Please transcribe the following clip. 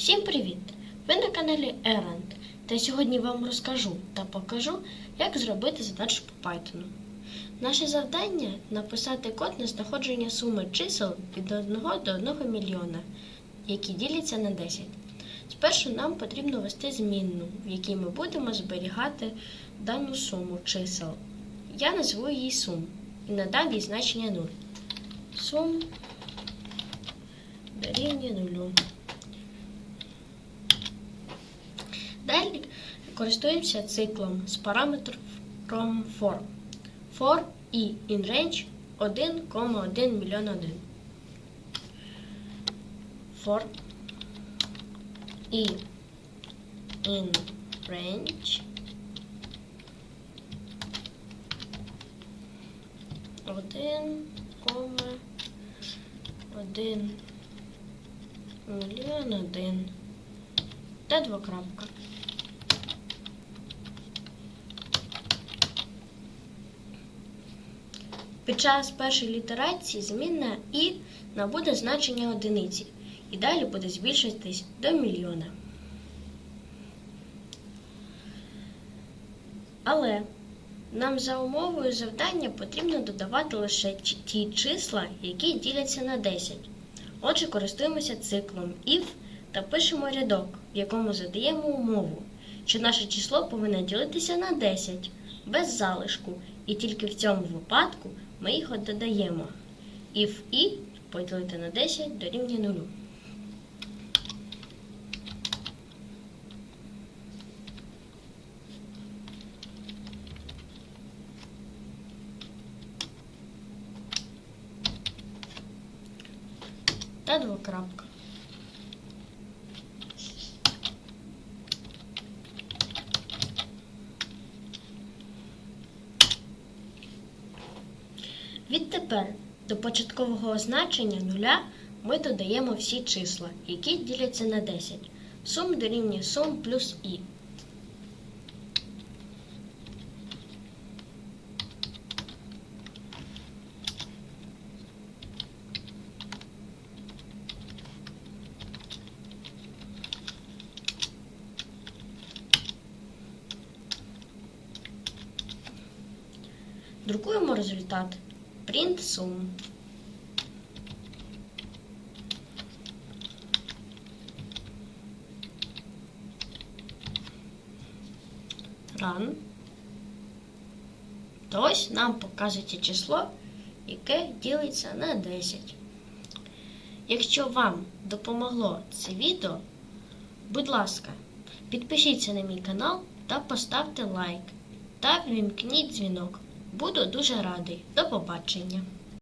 Всім привіт! Ви на каналі Errand, та сьогодні вам розкажу та покажу, як зробити задачу по Python. Наше завдання написати код на знаходження суми чисел від 1 до 1 мільйона, які діляться на 10. Спершу нам потрібно ввести змінну, в якій ми будемо зберігати дану суму чисел. Я назву її сум і надам їй значення 0. Сум дорівнює 0. Користуємося циклом з параметром for. For і in range 1,1 мільйон 1. For і in range 1,1 мільйон 1 та двокрапка. Під час першої літерації змінна і набуде значення одиниці і далі буде збільшуватись до мільйона. Але нам за умовою завдання потрібно додавати лише ті числа, які діляться на 10. Отже, користуємося циклом if та пишемо рядок, в якому задаємо умову, що наше число повинно ділитися на 10 без залишку, і тільки в цьому випадку ми їх от додаємо. If і поділити на 10 дорівнює 0. Та двокрапка. Відтепер до початкового значення нуля ми додаємо всі числа, які діляться на 10. Сум дорівнює сум плюс і. Друкуємо результат. Print sum. Run. То ось нам показується число, яке ділиться на 10. Якщо вам допомогло це відео, будь ласка, підпишіться на мій канал та поставте лайк та вімкніть дзвінок. Буду дуже радий. До побачення!